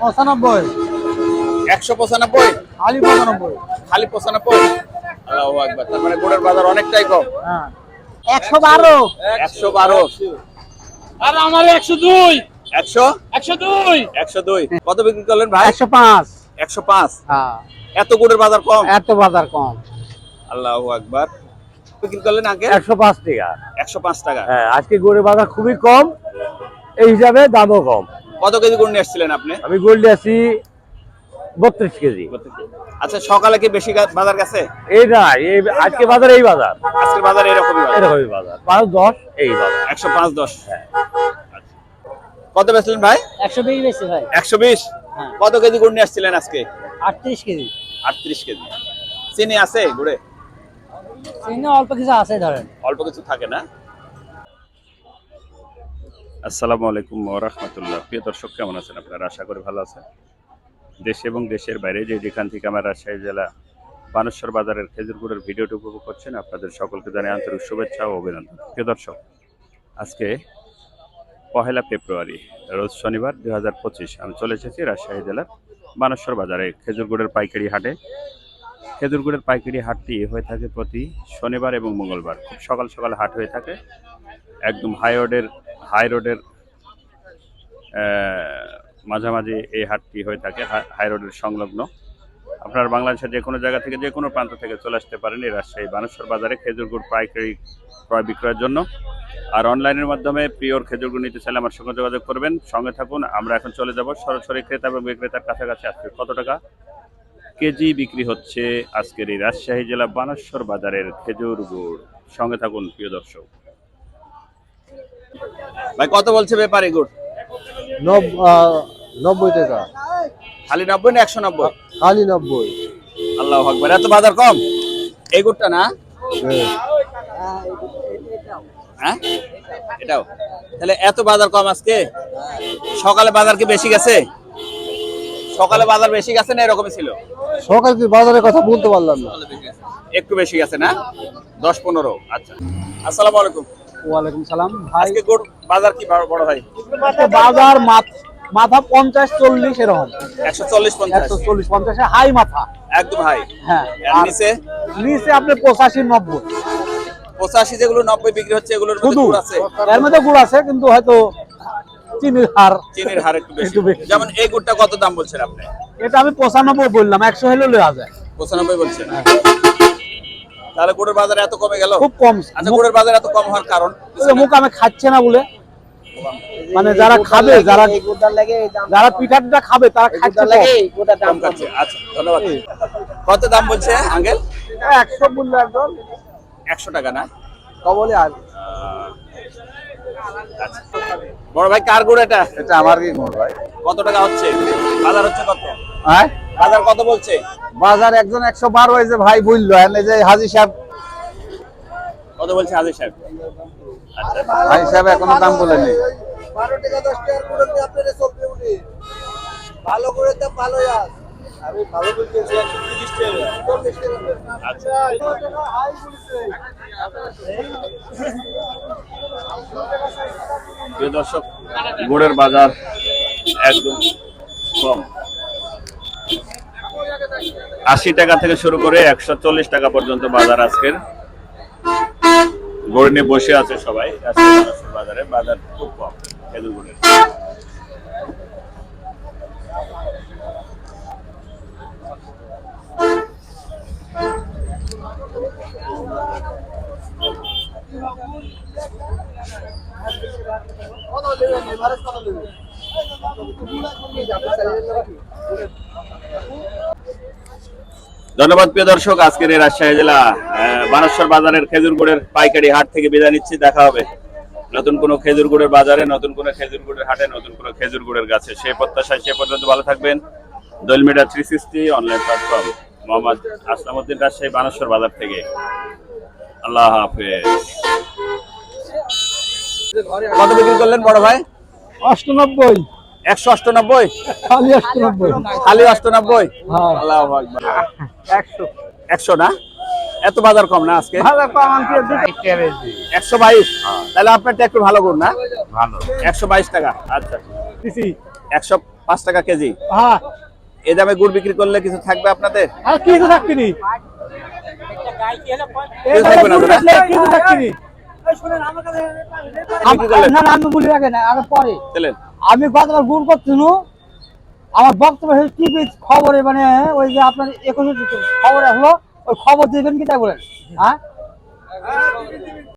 পঁচানব্বই। একশো পঁচানব্বই? আলি পঁচানব্বই। খালি পঁচানব্বই? আল্লাহু আকবার তার মানে গুড়ের বাজার অনেকটাই কম। হ্যাঁ। একশো বারো। একশো বারো। আর আমার একশো দুই। একশো? একশো দুই। একশো দুই। কত বিক্রি করলেন ভাই? একশো পাঁচ। একশো পাঁচ। হ্যাঁ। এত গুড়ের বাজার কম? এত বাজার কম। আল্লাহু আকবার। বিক্রি করলেন আগে? একশো পাঁচ টাকা। একশো পাঁচ টাকা। হ্যাঁ আজকে গরুর বাজার খুবই কম। এই হিসাবে দামও কম। কত কেজি গুড় নিয়ে এসেছিলেন আপনি? আমি গোল্ড আছি বত্রিশ কেজি। আচ্ছা সকালে কি বেশি বাজার গেছে? এই না এই আজকে বাজার এই বাজার। আজকের বাজার এরকমই বাজার। এরকমই বাজার। পাঁচ দশ এই বাজার। একশো পাঁচ দশ। আচ্ছা। কত বেচলেন ভাই? একশো বিশ বেশি ভাই। একশো বিশ? হ্যাঁ। কত কেজি গুড় নিয়ে আসছিলেন আজকে? আটত্রিশ কেজি। আটত্রিশ কেজি। চিনি আছে গুড়ে চিনি অল্প কিছু আছে ধরেন। অল্প কিছু থাকে না। আসসালামু আলাইকুম রহমতুল্লাহ। প্রিয় দর্শক, কেমন আছেন আপনারা? আশা করি ভালো আছেন। দেশ এবং দেশের বাইরে যে যেখান থেকে আমার রাজশাহী জেলা বানেশ্বর বাজারের খেজুরগুড়ের ভিডিওটি উপভোগ করছেন, আপনাদের সকলকে জানাই আন্তরিক শুভেচ্ছা ও অভিনন্দন। প্রিয় দর্শক, আজকে পহেলা ফেব্রুয়ারি, রোজ শনিবার দুই হাজার পঁচিশ, আমি চলে এসেছি রাজশাহী জেলার বানেশ্বর বাজারে, খেজুরগুড়ের পাইকারি হাটে। খেজুরগুড়ের পাইকারি হাটটি হয়ে থাকে প্রতি শনিবার এবং মঙ্গলবার। খুব সকাল সকাল হাট হয়ে থাকে। একদম হাই রোডের হাই রোডের মাঝামাঝি এই হাটটি হয়ে থাকে হাই রোডের সংলগ্ন। আপনার বাংলাদেশের যে কোনো জায়গা থেকে যে কোনো প্রান্ত থেকে চলে আসতে পারেন এই রাজশাহী বানেশ্বর বাজারে খেজুর গুড় পাইকারি ক্রয় বিক্রয়ের জন্য। আর অনলাইনের মাধ্যমে পিওর খেজুর গুড় নিতে চাইলে আমার সঙ্গে যোগাযোগ করবেন। সঙ্গে থাকুন, আমরা এখন চলে যাব সরাসরি ক্রেতা এবং বিক্রেতার কাছাকাছি। আজকে কত টাকা? কেজি বিক্রি হচ্ছে আজকের এই রাজশাহী জেলা বানেশ্বর বাজারের খেজুর গুড়। সঙ্গে থাকুন, প্রিয় দর্শক। ভাই কত বলছে ব্যাপারী গুড় নব্বই টাকা। খালি নব্বই না একশো নব্বই? খালি নব্বই। আল্লাহ আকবর এত বাজার কম? এই গুড়টা না হ্যাঁ? এটাও। তাহলে এত বাজার কম আজকে? সকালে বাজার কি বেশি গেছে? সকালে বাজার বেশি গেছে না এরকমই ছিল? সকাল কি বাজারের কথা বলতে পারলাম না। একটু বেশি গেছে না? দশ পনেরো। আচ্ছা। আসসালামু আলাইকুম। ওয়ালাইকুম সালাম। ভাই আজকে বাজার কি বড় ভাই? বাজার মাথা পঞ্চাশ চল্লিশ এরকম। একশো চল্লিশ পঞ্চাশ। একশো চল্লিশ পঞ্চাশে হাই মাথা। একদম হাই। হ্যাঁ আর আর নিচে? নিচে আপনি পঁচাশি নব্বই। পঁচাশি যেগুলো নব্বই বিক্রি হচ্ছে এগুলোর মধ্যে গুড় আছে? এর মধ্যে গুড় আছে কিন্তু হয়তো চিনির হার চিনির হার একটু বেশি। যেমন এই গুড়টা কত দাম বলছেন আপনি? এটা আমি পঁচানব্বই বললাম একশো হলে লেওয়া যায়। পঁচানব্বই বলছেন। তাহলে গুড়ের বাজার এত কমে গেল? খুব কম। আচ্ছা গুড়ের বাজার এত কম হওয়ার কারণ? মুখ আমি খাচ্ছে না বলে। মানে যারা খাবে যারা যারা পিঠাটা খাবে তারা খাচ্ছে। কম। খাচ্ছে। আচ্ছা ধন্যবাদ। কত দাম বলছে আঙ্কেল? একশো বলল একদম। একশো টাকা না? কবলে আর। আচ্ছা। বড় ভাই কার গুড় এটা? এটা আমার কি গুড় ভাই। কত টাকা হচ্ছে? বাজার হচ্ছে কত? হ্যাঁ? বাজার কত বলছে? বাজার একজন একশো বারো যে ভাই বলল এই যে হাজি সাহেব। কত বলছে হাজির সাহেব? আচ্ছা। হাজি সাহেব এখনও দাম বলেনি। বারো টাকা দশ টাকার করে দিয়ে আপনারা চলবে উনি। ভালো করে তো ভালো আস আমি ভালো বলতে একশো তিরিশ টাকা। আচ্ছা হাই বলছে প্রিয় দর্শক গুড়ের বাজার একদম কম। আশি টাকা থেকে শুরু করে একশো চল্লিশ টাকা পর্যন্ত বাজার আজকের। গড় বসে আছে সবাই বাজারে। বাজার খুব কম, খেজুর ধন্যবাদ প্রিয় দর্শক, আজকের এই রাজশাহী জেলা বানেশ্বর বাজারের খেজুর গুড়ের পাইকারি হাট থেকে বিদায় নিচ্ছি, দেখা হবে। নতুন কোনো খেজুর গুড়ের বাজারে, নতুন কোনো খেজুর গুড়ের হাটে, নতুন কোনো খেজুর গুড়ের গাছে। সেই প্রত্যাশায় সে পর্যন্ত ভালো থাকবেন। Dol media three sixty online platform, Mohammad Aslamuddin Rajshahi, Baneshwar বাজার থেকে। আল্লাহ হাফেজ। কত বিক্রি করলেন বড় ভাই? অষ্টানব্বই। একশো অষ্টানব্বই? খালি অষ্টানব্বই। খালি অষ্টানব্বই? হ্যাঁ। আল্লাহ আকবার। একশো। একশো না? এত বাজার কম না আজকে? একশো বাইশ? তাহলে আপনারটা একটু ভালো করুন না। ভালো। একশো বাইশ টাকা। আচ্ছা। একশো পাঁচ টাকা কেজি। হ্যাঁ। এই দামে গুড় বিক্রি করলে কিছু থাকবে আপনাদের? আর কিছু থাকবিনি কিছু থাকবে না। আমি গতকাল আগে না আগে পরে। চলেন। আমি গতবার গুড় করছিল আমার বক্তব্য হচ্ছে টিভি খবরে মানে ওই যে আপনার একুশে খবর আসলো ওই খবর দিবেন কি তাই বলেন হ্যাঁ?